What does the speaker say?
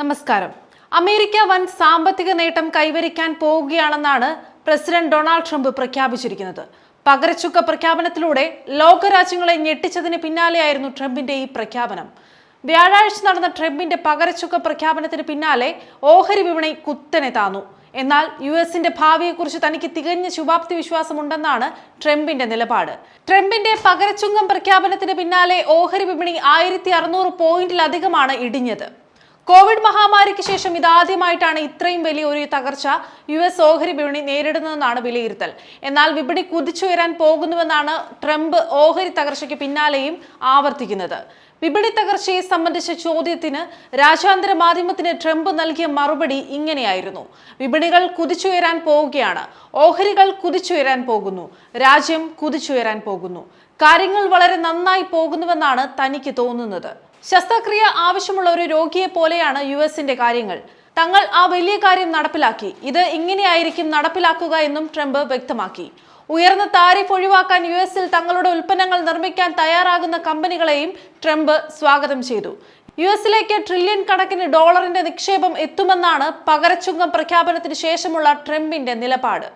നമസ്കാരം. അമേരിക്ക വൻ സാമ്പത്തിക നേട്ടം കൈവരിക്കാൻ പോവുകയാണെന്നാണ് പ്രസിഡന്റ് ഡൊണാൾഡ് ട്രംപ് പ്രഖ്യാപിച്ചിരിക്കുന്നത്. പകരച്ചുക്ക പ്രഖ്യാപനത്തിലൂടെ ലോകരാജ്യങ്ങളെ ഞെട്ടിച്ചതിന് പിന്നാലെയായിരുന്നു ട്രംപിന്റെ ഈ പ്രഖ്യാപനം. വ്യാഴാഴ്ച നടന്ന ട്രംപിന്റെ പകരച്ചുക്ക പ്രഖ്യാപനത്തിന് പിന്നാലെ ഓഹരി വിപണി കുത്തനെ താന്നു. എന്നാൽ യു എസിന്റെ ഭാവിയെക്കുറിച്ച് തനിക്ക് തികഞ്ഞ ശുഭാപ്തി വിശ്വാസമുണ്ടെന്നാണ് ട്രംപിന്റെ നിലപാട്. ട്രംപിന്റെ പകരച്ചുങ്കം പ്രഖ്യാപനത്തിന് പിന്നാലെ ഓഹരി വിപണി ആയിരത്തി അറുന്നൂറ് പോയിന്റിലധികമാണ് ഇടിഞ്ഞത്. കോവിഡ് മഹാമാരിക്ക് ശേഷം ഇതാദ്യമായിട്ടാണ് ഇത്രയും വലിയ ഒരു തകർച്ച യു എസ് ഓഹരി വിപണി നേരിടുന്നതെന്നാണ് വിലയിരുത്തൽ. എന്നാൽ വിപണി കുതിച്ചുയരാൻ പോകുന്നുവെന്നാണ് ട്രംപ് ഓഹരി തകർച്ചയ്ക്ക് പിന്നാലെയും ആവർത്തിക്കുന്നത്. വിപണി തകർച്ചയെ സംബന്ധിച്ച ചോദ്യത്തിന് രാജ്യാന്തര മാധ്യമത്തിന് ട്രംപ് നൽകിയ മറുപടി ഇങ്ങനെയായിരുന്നു. വിപണികൾ കുതിച്ചുയരാൻ പോവുകയാണ്. ഓഹരികൾ കുതിച്ചുയരാൻ പോകുന്നു. രാജ്യം കുതിച്ചുയരാൻ പോകുന്നു. കാര്യങ്ങൾ വളരെ നന്നായി പോകുന്നുവെന്നാണ് തനിക്ക് തോന്നുന്നത്. ശസ്ത്രക്രിയ ആവശ്യമുള്ള ഒരു രോഗിയെ പോലെയാണ് യു എസിന്റെ കാര്യങ്ങൾ. തങ്ങൾ ആ വലിയ കാര്യം നടപ്പിലാക്കി. ഇത് ഇങ്ങനെയായിരിക്കും നടപ്പിലാക്കുക എന്നും ട്രംപ് വ്യക്തമാക്കി. ഉയർന്ന താരിഫ് ഒഴിവാക്കാൻ യു എസിൽ തങ്ങളുടെ ഉൽപ്പന്നങ്ങൾ നിർമ്മിക്കാൻ തയ്യാറാകുന്ന കമ്പനികളെയും ട്രംപ് സ്വാഗതം ചെയ്തു. യു എസിലേക്ക് ട്രില്യൺ കണക്കിന് ഡോളറിന്റെ നിക്ഷേപം എത്തുമെന്നാണ് പകരച്ചുങ്കം പ്രഖ്യാപനത്തിന് ശേഷമുള്ള ട്രംപിന്റെ നിലപാട്.